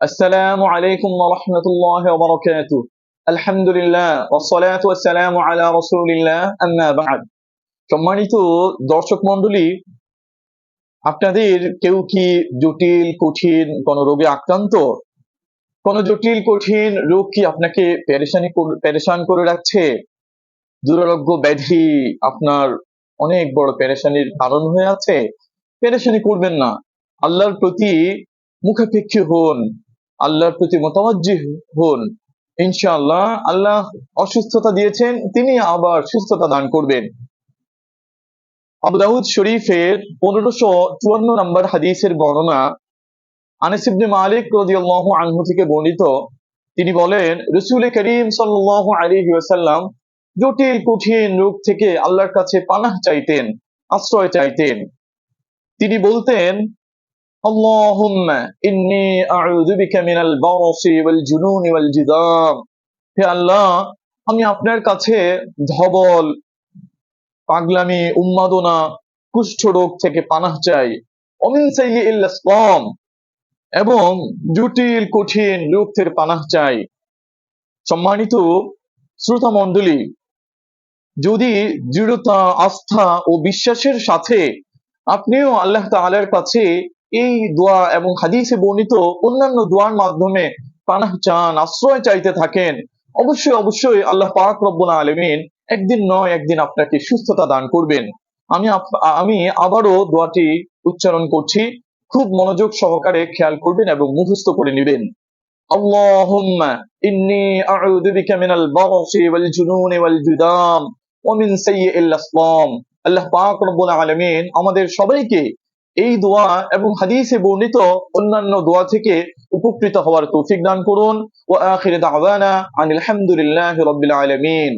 السلام عليكم ورحمة الله وبركاته الحمد لله والصلاة والسلام على رسول الله أما بعد সম্মানিত দর্শক মন্ডলী আপনাদের কেউ কি জটিল কঠিন কোন রোগে আক্রান্ত কোন জটিল কঠিন রোগ কি আপনাকে পেরেশানি কর- পেরেশান করে রাখছে দুরারোগ্য ব্যাধি আপনার অনেক বড় পেরেশানির কারণ হয়ে আছে পেরেশানি করবেন না আল্লাহর প্রতি মুখাপেক্ষী হন আল্লাহর প্রতি মোতাবজ্জি হন। ইনশাআল্লাহ আল্লাহ অসুস্থতা দিয়েছেন, তিনি আবার সুস্থতা দান করবেন। আবু শরীফের পনেরোশো চুয়ান্ন নম্বর হাদিসের বর্ণনা আনিস ইবনে মালিক রাদিয়াল্লাহু আনহু থেকে বর্ণিত। তিনি বলেন, রসুল করিম সাল্লাল্লাহু আলাইহি ওয়াসাল্লাম জটিল, কঠিন রোগ থেকে আল্লাহর কাছে পানাহ চাইতেন, আশ্রয় চাইতেন। তিনি বলতেন আমি আপনার কাছে ধবল, পাগলামি, উন্মাদনা, কুষ্ঠ রোগ থেকে পানাহ চাই। অমিন এবং জটিল, কঠিন রোগ থেকে পানাহ চাই। সম্মানিত শ্রোতা মণ্ডলী যদি দৃঢ়তা, আস্থা ও বিশ্বাসের সাথে আপনিও আল্লাহ তাআলার কাছে এই দোয়া এবং হাদিসে বর্ণিত অন্যান্য দোয়ার মাধ্যমে পানাহ চান আশ্রয় চাইতে থাকেন অবশ্যই অবশ্যই আল্লাহ পাক রব্বুল আলামিন একদিন নয় একদিন আপনাকে সুস্থতা দান করবেন আমি আপ- আমি আবারও দোয়াটি উচ্চারণ করছি খুব মনোযোগ সহকারে খেয়াল করবেন এবং মুখস্থ করে নেবেন اللهم إني أعوذ بك من البغص والجنون والجذام ومن سيء الأسلام আল্লাহ পাক রব্বুল আলামিন আমাদের সবাইকে এই দোয়া এবং হাদিসে বর্ণিত অন্যান্য দোয়া থেকে উপকৃত হওয়ার তৌফিক দান করুন। ও আখির দাওয়ানা আনিল হামদুলিল্লাহ রাব্বিল আলামিন।